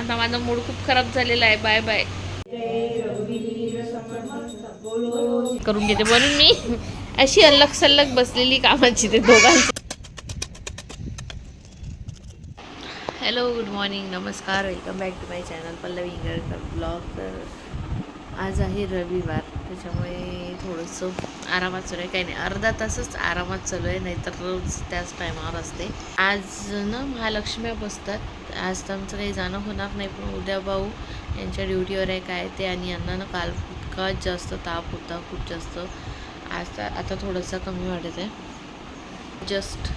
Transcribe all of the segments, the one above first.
आता माझा मूड खूप खराब झालेला आहे. बाय बाय करून घेते. म्हणून मी. अशी अल्लग सल्लग बसलेली कामाची ते दोघांची. हॅलो गुड मॉर्निंग नमस्कार. Welcome back to my channel Pallavi Ingalkar blog तर आज आहे रविवार. त्याच्यामुळे थोडंसं आरामात चालू आहे. काही नाही अर्धा तासच आरामात चालू आहे नाहीतर रोज त्याच टायमावर असते. आज ना महालक्ष्म्या बसतात. आज तर आमचं काही जाणं होणार नाही पण उद्या भाऊ यांच्या ड्युटीवर आहे काय ते आणि यांना ना काल इतका जास्त ताप होता खूप जास्त. आज तर आता थोडंसं कमी वाटत आहे. जस्ट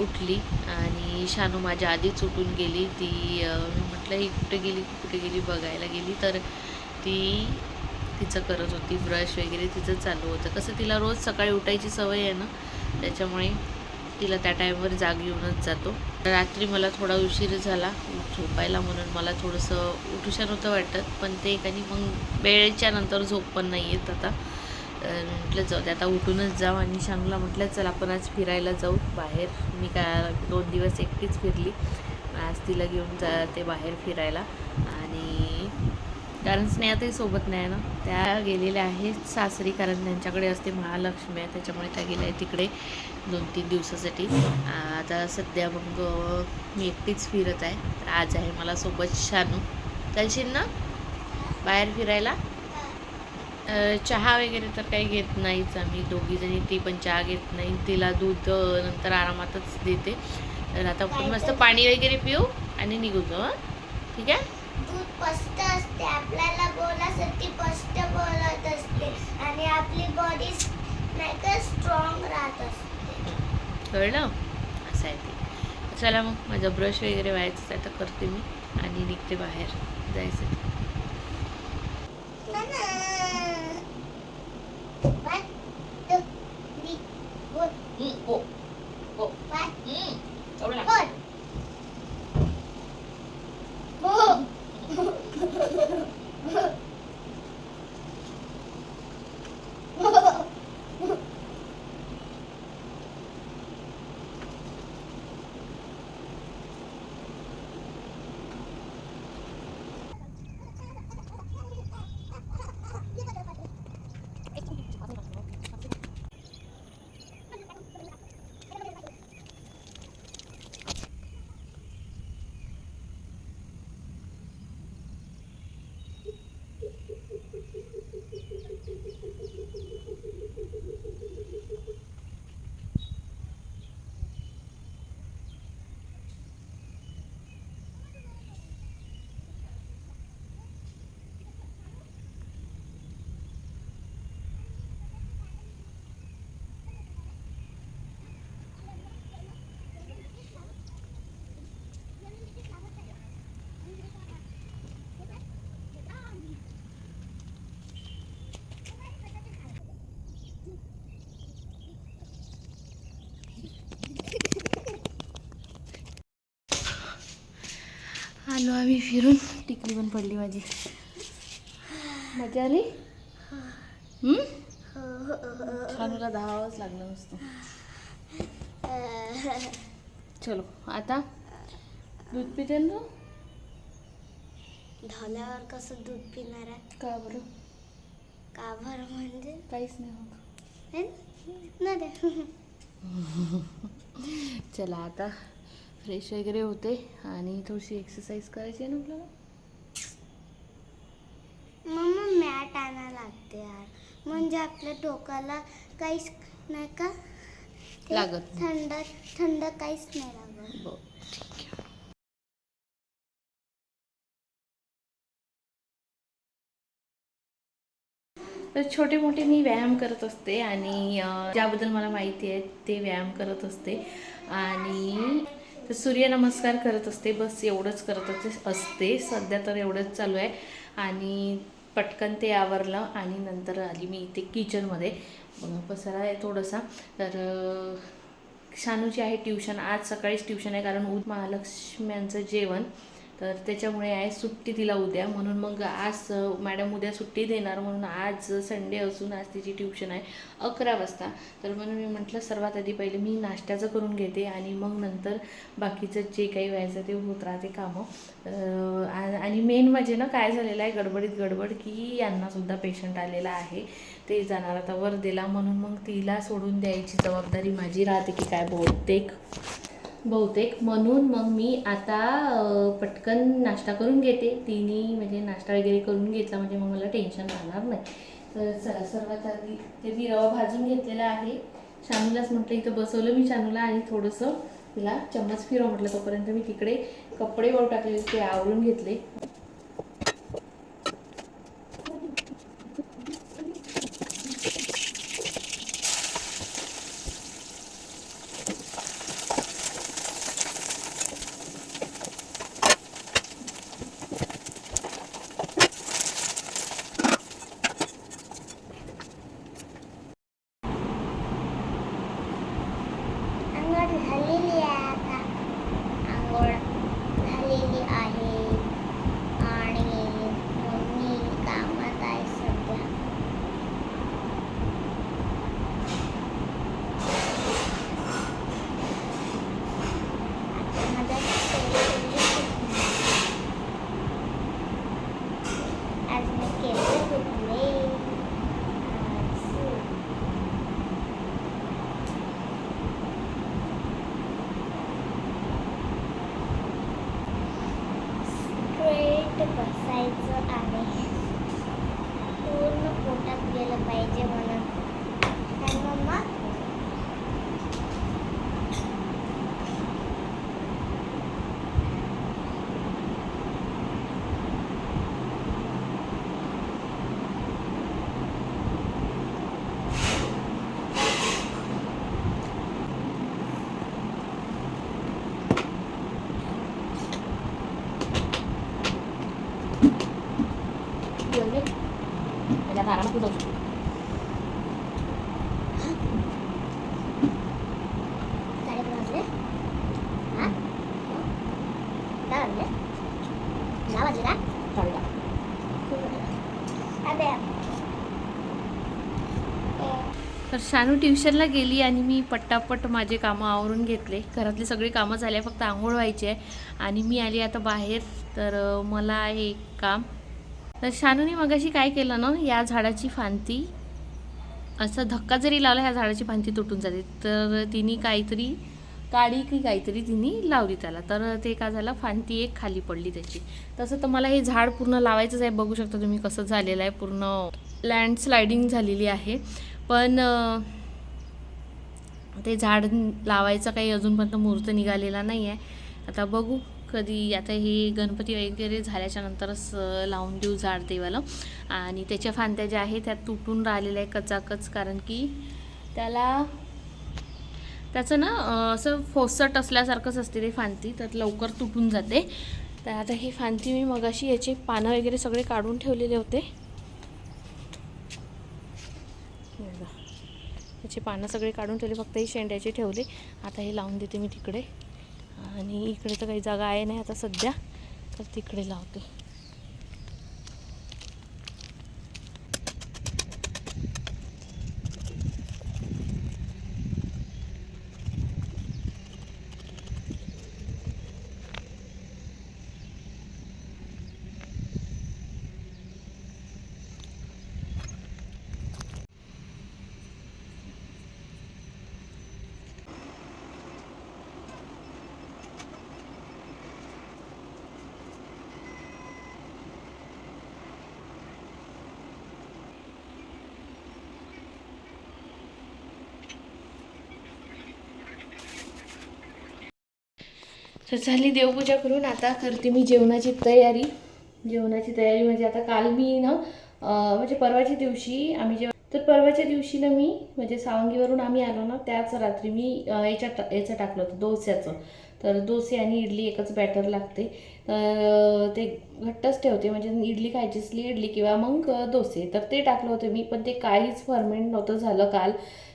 उठली आणि शानू माझ्या आधीच उठून गेली. ती मी म्हटलं ही कुठे गेली? कुठे गेली? बघायला गेली. तर ती तिचं करत होती ब्रश वगैरे तिचं चालू होतं. कसं तिला रोज सकाळी उठायची सवय आहे ना त्याच्यामुळे तिला त्या टाईमवर जाग येऊनच जातो. रात्री मला थोडा उशीर झाला झोपायला म्हणून मला थोडंसं उठूशा नव्हतं वाटत पण ते आणि मग वेळेच्या नंतर झोप पण नाही येत आता. म्हटलं जाऊ ते आता उठूनच जाऊ आणि शांगला म्हटलं चल आपण आज फिरायला जाऊ बाहेर. मी काय दोन दिवस एकटीच फिरली. आज तिला घेऊन जाते बाहेर फिरायला. कारण स्नेहातही सोबत नाही ना. त्या गेलेल्या आहेत. सासरी कारण त्यांच्याकडे असते महालक्ष्मी आहे. त्याच्यामुळे त्या गेल्या आहेत तिकडे दोन तीन दिवसासाठी. आता सध्या मग मी एकटीच फिरत आहे. तर आज आहे मला सोबत शानू. चालशील ना? बाहेर फिरायला? चहा वगैरे तर काही घेत नाहीच आम्ही. दोघीजणी ती पण चहा घेत नाही. तिला दूध नंतर आरामातच देते. तर आता आपण मस्त पाणी वगैरे पिऊ आणि निघू जाऊ ठीक आहे? दूध स्पष्ट असते. आपल्याला बोलासाठी स्पष्ट बोलत असते. आणि आपली बॉडी नाही का स्ट्रॉंग राहत असते. कळलं? असं आहे ते. चला मग माझा ब्रश वगैरे व्हायचं आता तर करते मी. आणि निघते बाहेर. जायचं. आलो आम्ही फिरून टिकली पण पडली माझी. मजा आली? शानूला धावावंच लागलं नुसतं. चलो आता दूध पिते ना? धावल्यावर कसं दूध पिणार आहे? का बरं? का बरं म्हणजे? काहीच नाही होत. चला आता फ्रेश वगैरे होते आणि थोडीशी एक्सरसाइज करायची आहे ना आपल्याला? मम्मा मॅट आणायला लागते यार. म्हणजे आपल्या डोक्याला काहीच नाही का? ते लागत नाही. थंड थंड काहीच नाही लागत. बरं ठीक आहे. तर छोटे मोठे मी व्यायाम करत असते आणि अं, ज्याबद्दल मला माहिती आहे ते व्यायाम करत असते. आणि तर सूर्यनमस्कार करत असते बस एवढंच करत असते- असते. सध्या तर एवढंच चालू आहे. आणि पटकन ते आवरलं आणि नंतर आली मी इथे किचनमध्ये. मग पसारा आहे थोडासा. तर शानूची आहे ट्युशन. आज सकाळीच ट्युशन आहे कारण उद महालक्ष्म्यांचं जेवण. तर त्याच्यामुळे आहे सुट्टी तिला उद्या. म्हणून मग आज मॅडम उद्या सुट्टी देणार म्हणून आज संडे असून आज तिची ट्युशन आहे अकरा वाजता. तर म्हणून मी म्हटलं सर्वात आधी पहिले मी नाश्त्याचं करून घेते आणि मग नंतर बाकीचं जे काही व्हायचं ते होत राहते कामं. आणि मेन म्हणजे ना काय झालेलं आहे गडबडीत गडबड की यांनासुद्धा पेशंट आलेला आहे. ते जाणार आता वर्धेला म्हणून मग तिला सोडून द्यायची जबाबदारी माझी राहते की काय बहुतेक बहुतेक. म्हणून मग मी आता पटकन नाश्ता करून घेते. तिने म्हणजे नाश्ता वगैरे करून घेतला म्हणजे मग मला टेन्शन राहणार नाही. तर चला सर्वात आधी ते मी रवा भाजून घेतलेला आहे. शानूलाच म्हटलं इथं बसवलं मी शानूला आणि थोडंसं तिला चम्मच फिरव म्हटलं तोपर्यंत मी तिकडे कपडे वाळू टाकले ते आवरून घेतले. तर शानू ट्युशनला गेली आणि मी पट्टापट माझे कामं आवरून घेतले. घरातली सगळी कामं झाली आहे, फक्त आंघोळ व्हायची आहे. आणि मी आली आता बाहेर तर मला आहे एक काम. तर शानूने मगाशी काय केलं ना या झाडाची फांती असा धक्का जरी लावला ह्या झाडाची फांती तुटून जाते. तर तिने काहीतरी काडी की काहीतरी तिने लावली त्याला. तर ते काय झालं फांती एक खाली पडली त्याची. तसं तर मला हे झाड पूर्ण लावायचंच आहे. बघू शकता तुम्ही कसं झालेलं आहे. पूर्ण लँडस्लायडिंग झालेली आहे. पण ते झाड लावायचा काही अजूनपर्यंत मुहूर्त निघालेला नाही आहे आता बघू कधी आता हे गणपती वगैरे झाल्याच्या नंतरच लावून देऊ झाड देवाला. आणि त्याच्या फांद्या ज्या आहेत त्या तुटून राहिलेल्या आहे कचाकच कारण की त्याला त्याचं ना असं फोसट असल्यासारखंच असते ते फांती तर लवकर तुटून जाते. तर आता ही फांती मी मगाशी याचे पानं वगैरे सगळे काढून ठेवलेले होते हे बघा. याचे पानं सगळे काढून ठेवले फक्त ही शेंड्याचे ठेवले. आता हे लावून देते मी तिकडे. आणि इकडे तर काही जागा आहे नाही आता सध्या तर तिकडे लावते. तर झाली देवपूजा करून. आता करते मी जेवणाची तयारी. जेवणाची तयारी म्हणजे आता काल मी ना म्हणजे परवाच्या दिवशी आम्ही जेव्हा तर परवाच्या दिवशी ना मी म्हणजे सावंगीवरून आम्ही आलो ना त्याच रात्री मी याच्या याच्यात याचं टाकलं होतं डोस्याचं. तर डोसे आणि इडली एकच बॅटर लागते. तर ते घट्टच ठेवते म्हणजे इडली खायची असली इडली किंवा मग दोसे डोसे. तर ते टाकलं होतं मी पण ते काहीच फर्मेंट नव्हतं झालं काल.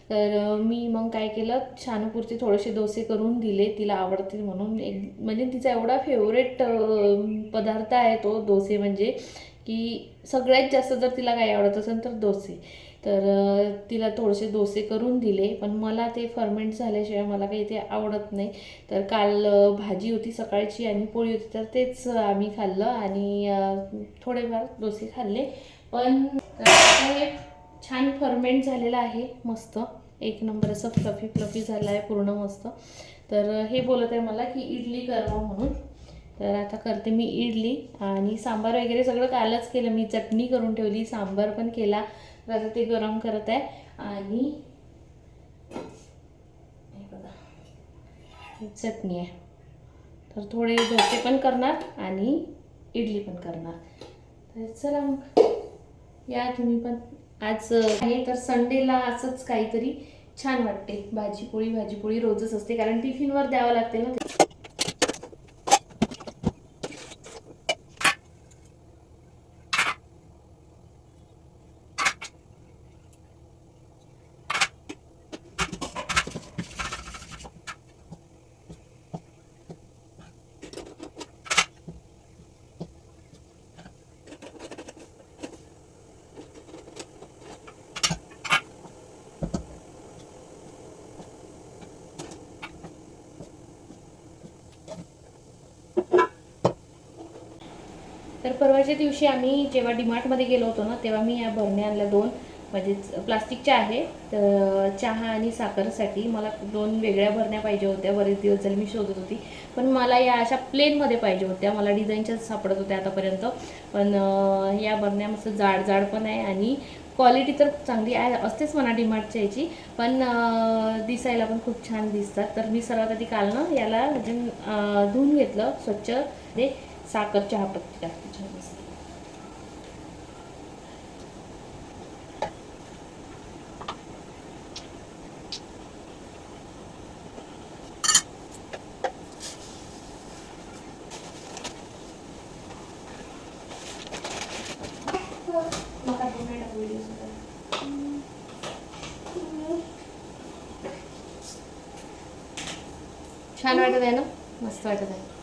तर मी मग काय केलं शानूपुरती थोडेसे डोसे करून दिले तिला आवडतील म्हणून. एक म्हणजे तिचा एवढा फेवरेट पदार्थ आहे तो डोसे म्हणजे की सगळ्यात जास्त जर तिला काय आवडत असेल तर डोसे. तर तिला थोडेसे डोसे करून दिले पण मला ते फर्मेंट झाल्याशिवाय मला काही ते आवडत नाही. तर काल भाजी होती सकाळची आणि पोळी होती तर तेच आम्ही खाल्लं आणि थोडेफार डोसे खाल्ले. पण हे छान फर्मेंट झालेलं आहे मस्त. एक नंबर असं फ्लफी फ्लफी झालं आहे पूर्ण मस्त. तर हे बोलत आहे मला की इडली करावं म्हणून. तर आता करते मी इडली आणि सांबार वगैरे सगळं कालच केलं. मी चटणी करून ठेवली सांबार पण केला. तर आता ते गरम करत आहे. आणि हे बघा चटणी आहे. तर थोडे डोसे पण करणार आणि इडली पण करणार. तर चला मग या तुम्ही पण. आज आहे तर संडेला असंच काहीतरी छान वाटते. भाजीपोळी भाजीपोळी रोजच असते. कारण टिफिनवर द्यावं लागते ना. तर परवाच्या दिवशी आम्ही जेव्हा डीमार्टमध्ये गेलो होतो ना तेव्हा मी या भरण्या आणल्या दोन. म्हणजेच प्लास्टिकच्या आहे. तर चहा आणि साखरसाठी मला दोन वेगळ्या भरण्या पाहिजे होत्या. बरेच दिवस झाले मी शोधत होती. पण मला या अशा प्लेनमध्ये पाहिजे होत्या. मला डिझाईनच्याच सापडत होत्या आतापर्यंत. पण या भरण्या मस्त जाड जाड पण आहे आणि क्वालिटी तर चांगली आहे. असतेच म्हणा डिमार्टच्या याची. पण दिसायला पण खूप छान दिसतात. तर मी सर्वात आधी काल ना याला म्हणजे धुवून घेतलं स्वच्छ. ते साखर चहा पत्ती टाकते छान मस्त. छान वाटत आहे ना मस्त वाटत आहे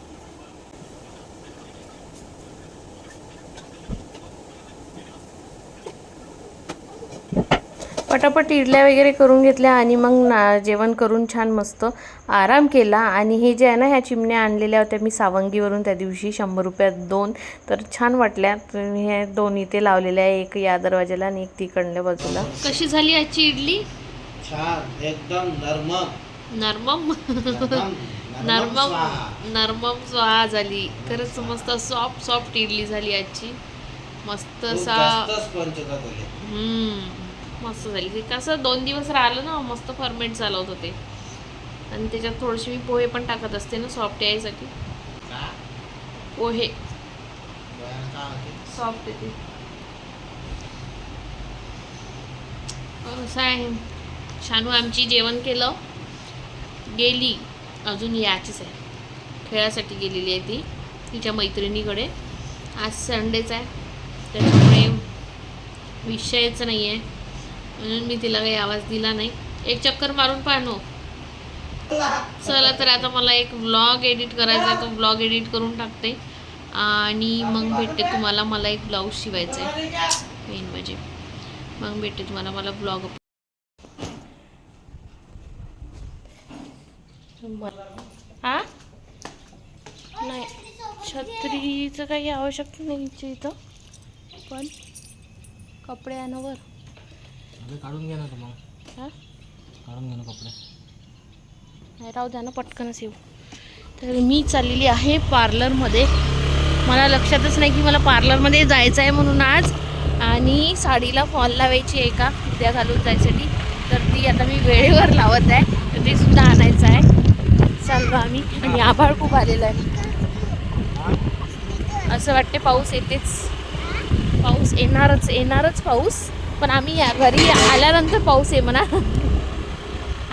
पटापट इडल्या वगैरे करून घेतल्या आणि मग ना जेवण करून छान मस्त आराम केला. आणि हे जे आहे ना ह्या चिमण्या आणलेल्या होत्या मी सावंगीवरून त्या दिवशी शंभर रुपयात दोन. तर छान वाटल्या. तर हे दोन इथे लावलेल्या आहे एक या दरवाजाला आणि एक तिकडल्या बाजूला. कशी झाली आजची इडली? छान. एकदम नरम नरमम? नरम नरमम. नरमम स्वाहा. झाली. खरंच मस्त सॉफ्ट सॉफ्ट इडली झाली आजची. मस्त असा हम्म, मस्त झाली. ते कसं दोन दिवस राहिलं ना मस्त फर्मेंट झालं होतं ते. आणि त्याच्यात थोडेसे मी पोहे पण टाकत असते ना सॉफ्ट यायसाठी. पोहे? सॉफ्ट येते. असं आहे. शानू आमची जेवण केलं. गेली. अजून याचीच आहे. खेळासाठी गेलेली आहे ती तिच्या मैत्रिणीकडे. आज संडेच आहे. त्याच्यामुळे विषयच नाही आहे म्हणून मी तिला काही आवाज दिला नाही. एक चक्कर मारून पाहणो चला तर आता मला एक व्लॉग एडिट करायचा आहे. तो व्लॉग एडिट करून टाकते. आणि मग भेटते तुम्हाला मला एक ब्लाऊज शिवायचं आहे. मेन म्हणजे मग भेटते तुम्हाला मला ब्लॉग हा नाही छत्रीचं काही आवश्यकता नाही इथं. पण कपडे आणावर काढून घे ना तू मग. हा? काढून घे ना कपडे. नाही राहू द्या ना पटकनच येऊ. तर मी चाललेली आहे पार्लरमध्ये. मला लक्षातच नाही की मला पार्लरमध्ये जायचं आहे म्हणून आज. आणि साडीला फॉल लावायची आहे का? उद्या घालून जायसाठी. तर ती आता मी वेळेवर लावत आहे. तर ते सुद्धा आणायचं आहे. चाललो आम्ही. आणि आभाळ खूप आलेलं आहे. असं वाटते पाऊस येतेच. पाऊस येणारच येणारच पाऊस. पण आम्ही या घरी आल्यानंतर पाऊस आहे म्हणा.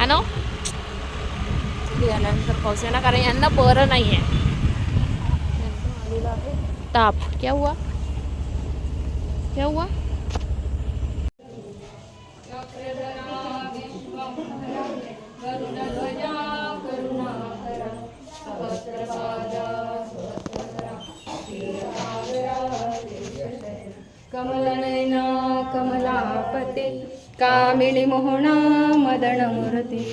आणो घरी आल्यानंतर पाऊस आहे ना कारण यांना बरं नाही आहे ताप. क्या हुआ? क्या हुआ? कामिनी मोहना मदन मूर्ती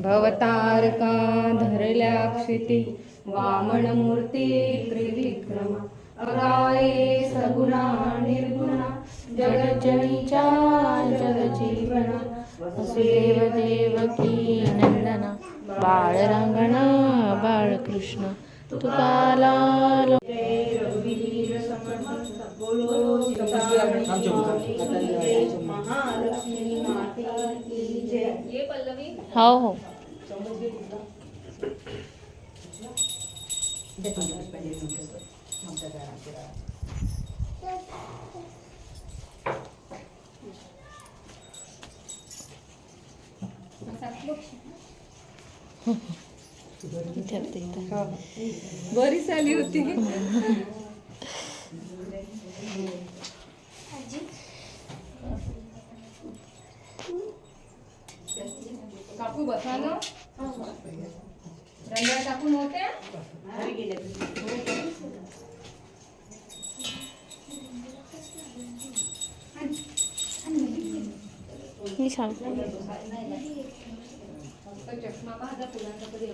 भवतारका धरल्या क्षिती वामन मूर्ती त्रिविक्रमा अगाये सगुणा निर्गुणा जगज्जनीच्या हो हो इथे इथं. बरीच आली होती काकू बसा ना रंगा टाकून होते मी सांग. चष्मा पाहता फुलांचा कधी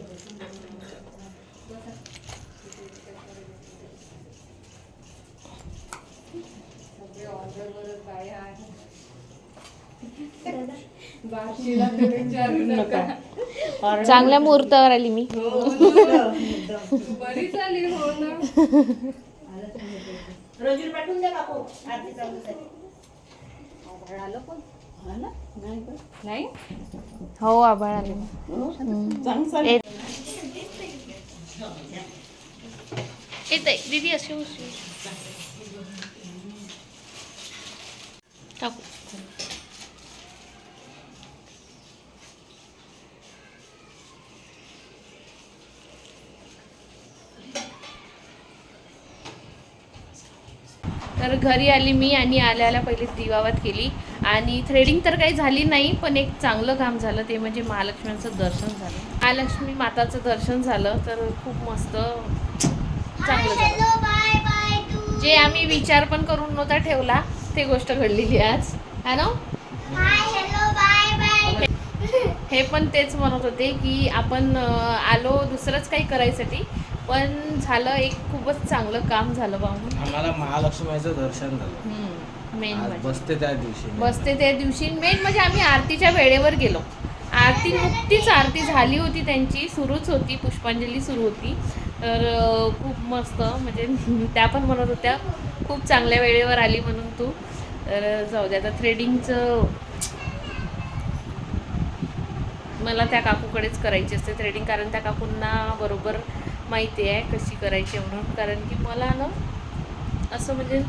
सगळे ऑर्डरवरच बाया आहेत. चांगल्या मुहूर्तावर आली मी. बरी झाली हो ना. नाही हो आभाळ आले. येत आहे दीदी अशी उशी. टाकू. तर घरी आली मी आणि आल्या आल्या पहिले दिवावत केली. आणि थ्रेडिंग तर काही झाली नाही पण एक चांगलं काम झालं ते म्हणजे महालक्ष्म्यांचं दर्शन झालं. महालक्ष्मी माताचं दर्शन झालं तर खूप मस्त चांगलं झालं. जे आम्ही विचार पण करून नव्हता ठेवला ते गोष्ट घडलेली आज. है ना? Hi hello bye bye. हे पण तेच म्हणत होते की आपण आलो दुसरंच काही करायसाठी पण झालं एक खूपच चांगलं काम झालं पाहून आम्हाला महालक्ष्मीचं दर्शन झालं. मेन आज म्हणजे. बसते त्या दिवशी. बसते त्या दिवशी. मेन म्हणजे आम्ही आरतीच्या वेळेवर गेलो. आरती नुकतीच आरती झाली होती त्यांची. सुरूच होती. पुष्पांजली सुरू होती. तर अं, खूप मस्त. म्हणजे त्या पण म्हणत होत्या खूप चांगल्या वेळेवर आली म्हणून तू. तर जाऊ दे. आता थ्रेडिंगचं मला त्या काकूकडेच करायची असते. थ्रेडिंग कारण त्या काकूंना बरोबर माहिती आहे कशी करायची म्हणून. कारण की मला ना असं म्हणजे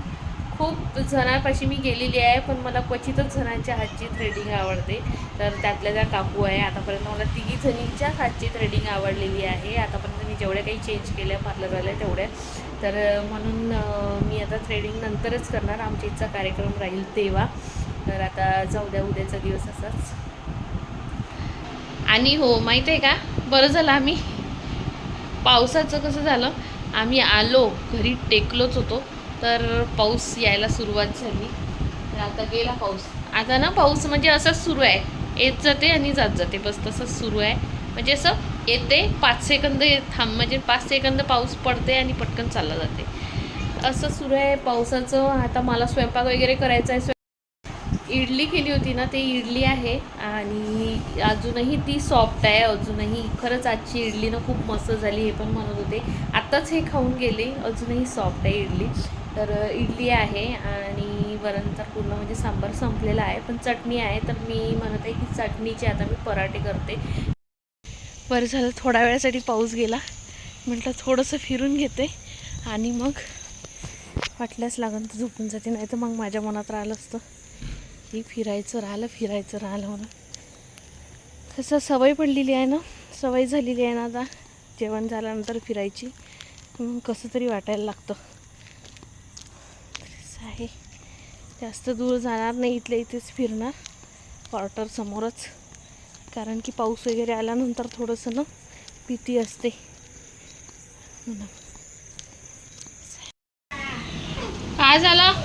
खूप जणांपाशी मी गेलेली आहे पण मला क्वचितच जणांच्या हातची थ्रेडिंग आवडते. तर त्यातल्या त्या काकू आहे. आतापर्यंत मला तिघी जणींच्या हातची थ्रेडिंग आवडलेली आहे. आतापर्यंत मी जेवढ्या काही चेंज केल्या पार्लरवाल्या तेवढ्या तर म्हणून मी आता थ्रेडिंग नंतरच करणार. आमच्या इथचा कार्यक्रम राहील तेव्हा. तर आता जाऊ द्या उद्याचा दिवस असाच. आणि हो माहीत आहे का? बरं झालं आम्ही. पावसाचं कसं झालं? आम्ही आलो घरी टेकलोच होतो. तर पाऊस यायला सुरुवात झाली. तर आता गेला पाऊस. आता ना पाऊस म्हणजे असंच सुरू आहे. येत जाते आणि जात जाते. बस तसंच सुरू आहे. म्हणजे असं येते पाच सेकंद थांब म्हणजे पाच सेकंद पाऊस पडते आणि पटकन चालला जाते. असं सुरू आहे पावसाचं. आता मला स्वयंपाक वगैरे करायचा आहे. इडली केली होती ना ते इडली आहे आणि अजूनही ती सॉफ्ट आहे अजूनही खरंच आजची इडली ना खूप मस्त झाली हे पण म्हणत होते. आत्ताच हे खाऊन गेले अजूनही सॉफ्ट आहे इडली. तर इडली आहे आणि वरण तर पूर्ण म्हणजे सांबार संपलेला आहे पण चटणी आहे. तर मी म्हणत आहे की चटणीचे आता मी पराठे करते. बरं झालं थोड्या वेळासाठी पाऊस गेला. म्हटलं थोडंसं फिरून घेते आणि मग वाटल्यास लागून तर झोपून जाते नाही तर मग माझ्या मनात राहिलं असतं. की फिरायचं राहिलं फिरायचं राहिलं म्हणून. कसं सवय पडलेली आहे ना? सवय झालेली आहे ना आता? जेवण झाल्यानंतर फिरायची. कसं तरी वाटायला लागतं. आहे. जास्त दूर जाणार नाही इथल्या इथेच फिरणार. क्वार्टर समोरच. कारण की पाऊस वगैरे आल्यानंतर थोडंसं ना भीती असते. काय झालं?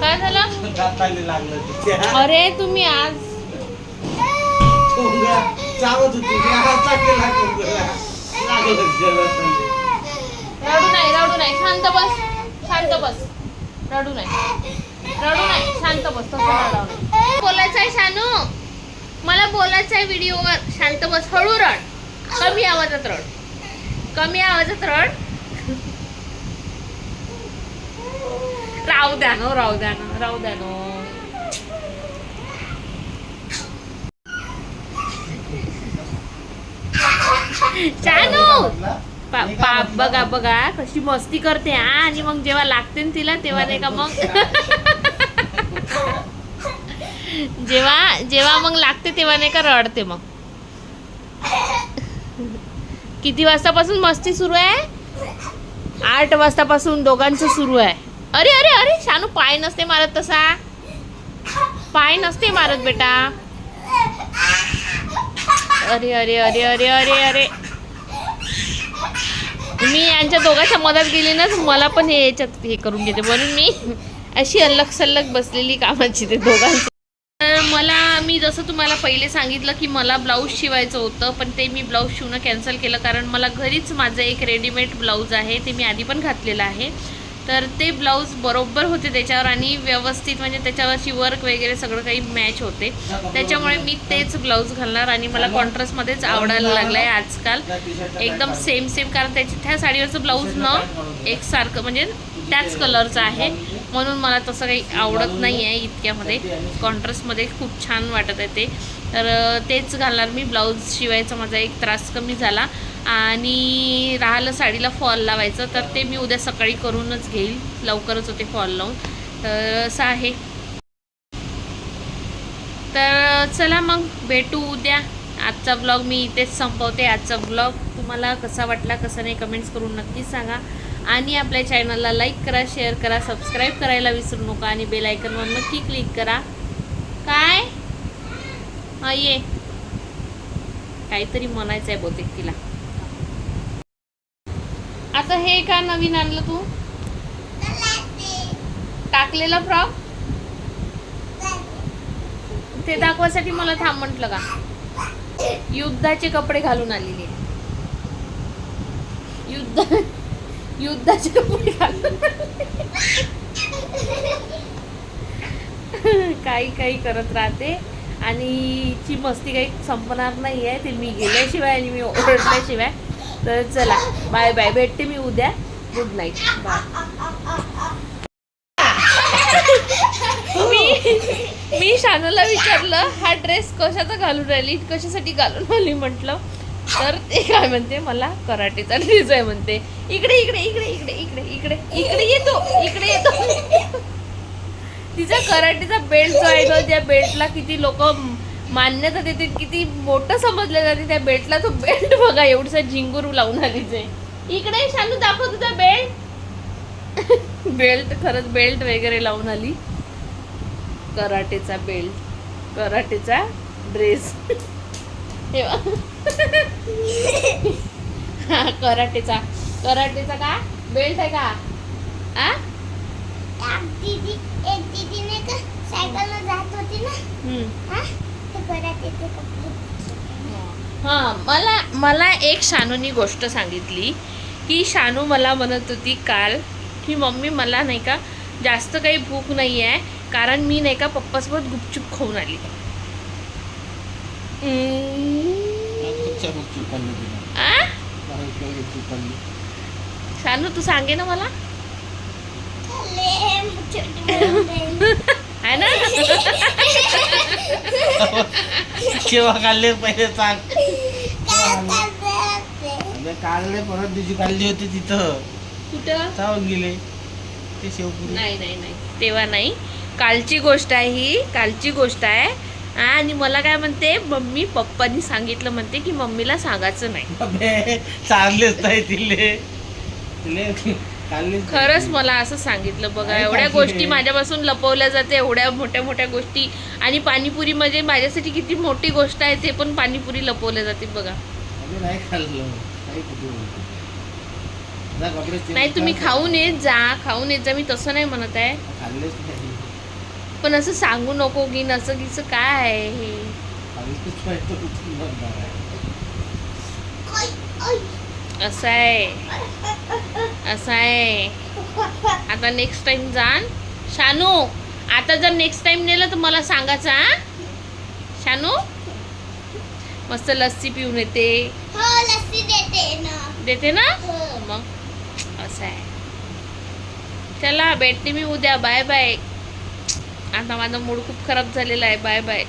काय झालं? लागलं. अरे तुम्ही आज कोंबड्या चावत होती. मी हात केला कोंबड्याला. लागलं जरा. रडू नाही रडू नाही. शांत बस. शांत बस. रडू नाही. रडू नाही. शांत बस. तसं रडावं नाही. बोलायचं आहे शानू. मला बोलायचं आहे व्हिडिओवर शांत बस. हळू रड. कमी आवाजात रड. कमी आवाजात रड. राहू द्या नो राहू द्या ना राहू द्या नो. शानू! बघा बघा कशी मस्ती करते हा. आणि मग जेव्हा लागते ना तिला तेव्हा नाही का मग? जेव्हा जेव्हा मग लागते तेव्हा नाही का रडते मग? किती वाजतापासून मस्ती सुरू आहे? आठ वाजतापासून दोघांचं सुरू आहे. अरे अरे अरे शानू पाय नसते मारत तसा. पाय नसते मारत बेटा. अरे अरे अरे अरे अरे अरे. मी यांच्या दोघांच्या मदत गेली ना तर मला पण हे याच्यात हे करून घेते. म्हणून मी अशी अल्लग सल्लग बसलेली कामाची ते दोघांची. तर मला मी जसं तुम्हाला पहिले सांगितलं की मला ब्लाऊज शिवायचं होतं पण ते मी ब्लाऊज शिवणं कॅन्सल केलं कारण मला घरीच माझं एक रेडीमेड ब्लाऊज आहे ते मी आधी पण घातलेलं आहे. तर ते ब्लाऊज बरोबर होते त्याच्यावर आणि व्यवस्थित म्हणजे त्याच्यावरची वर्क वगैरे सगळं काही मॅच होते. त्याच्यामुळे मी तेच ब्लाऊज घालणार आणि मला कॉन्ट्रास्टमध्येच आवडायला लागलं आहे आजकाल. एकदम सेम सेम कारण त्याच्या त्या साडीवरचं ब्लाऊज न एकसारखं म्हणजे त्याच कलरचं आहे. म्हणून मला तसं काही आवडत नाही आहे इतक्यामध्ये कॉन्ट्रास्टमध्ये खूप छान वाटत आहे ते. तर तेच घालणार मी ब्लाऊज शिवायचा माझा एक त्रास कमी झाला. आणि राहिलं साडीला फॉल लावायचं तर ते मी उद्या सकाळी करूनच घेईल. लवकरच होते फॉल लावून. तर असं आहे. तर चला मग भेटू उद्या. आजचा ब्लॉग मी इथेच संपवते. आजचा ब्लॉग तुम्हाला कसा वाटला कसा नाही कमेंट्स करून नक्कीच सांगा. आणि आपल्या चॅनलला लाईक करा शेअर करा सबस्क्राईब करायला विसरू नका. आणि बेल आयकनवर नक्की क्लिक करा. काय? हां ये. काहीतरी म्हणायचं आहे बहुतेक तिला. आता हे का नवीन आणलं तू? टाकलेलं फ्रॉक? ते दाखवासाठी मला थांब म्हटलं का? युद्धाचे कपडे घालून आलेले युद्ध युद्धाचे कपडे घालून काही काही करत राहते. आणि ची मस्ती काही संपणार नाही आहे ते मी गेल्याशिवाय आणि मी ओरडल्याशिवाय. तर चला बाय बाय भेटते मी उद्या. गुड नाईट बाय मी मी शानूला विचारलं हा ड्रेस कशाचा घालून राहिली? कशासाठी घालून आली म्हटलं. तर ते काय म्हणते मला कराटेचा ड्रेस आहे म्हणते. इकडे इकडे इकडे इकडे इकडे इकडे इकडे येतो इकडे येतो. तिचा कराटेचा बेल्ट जो आहे तो त्या बेल्टला किती लोक मान्यता देते किती मोठं समजलं जाते त्या बेल्टला तो बेल्ट बघा एवढसा झिंगूर लावून आलीच आहे इकडे शानू दाखव तुझा बेल्ट. बेल्ट खरंच बेल्ट वगैरे लावून आली. कराटेचा बेल्ट कराटेचा ड्रेस. तेव्हा हा कराटेचा कराटेचा का? बेल्ट आहे का? आ? एक दीदी एक दीदीने का सायकलनं जात होती ना? हा हा मला मला एक शानूनी गोष्ट सांगितली. की शानू मला म्हणत होती काल की मम्मी मला नाही का जास्त काही भूक नाही आहे कारण मी नाही का पप्पासोबत गुपचूप खाऊन आली. शानू तू सांगे ना मुलं. आहे ना? केव्हा काढले पहिले सांग. काढले परत दिवशी काढली होती तिथं. कुठं? चावून गेले. ते शेवपुरी. नाही नाही नाही. तेव्हा नाही. कालची गोष्ट आहे ही. कालची गोष्ट आहे. आणि मला काय म्हणते मम्मी पप्पांनी सांगितलं म्हणते की मम्मीला सांगायचं नाही. अबे चाललेच नाही तिले. तिले. खरंच मला असं सांगितलं बघा एवढ्या. गोष्टी माझ्यापासून लपवल्या जाते एवढ्या मोठ्या मोठ्या गोष्टी. आणि पाणीपुरी म्हणजे माझ्यासाठी किती मोठी गोष्ट आहे ते पण पाणीपुरी लपवल्या जाते बघा. नाही तुम्ही. खाऊन येत जा खाऊन येत जा मी तसं नाही म्हणत आहे. पण असं सांगू नको की नसं गिसं काय आहे हे? असं आहे असं आहे आता नेक्स्ट टाइम जाण शानू आता जर नेक्स्ट टाइम नेलं तर मला सांगायचं हा? शानू? मस्त लस्सी पिऊन येते. हो लस्सी देते ना. देते ना? हो. मग? असं आहे चला भेटते मी उद्या. बाय बाय आता माझा मूड खूप खराब झालेला आहे. Bye bye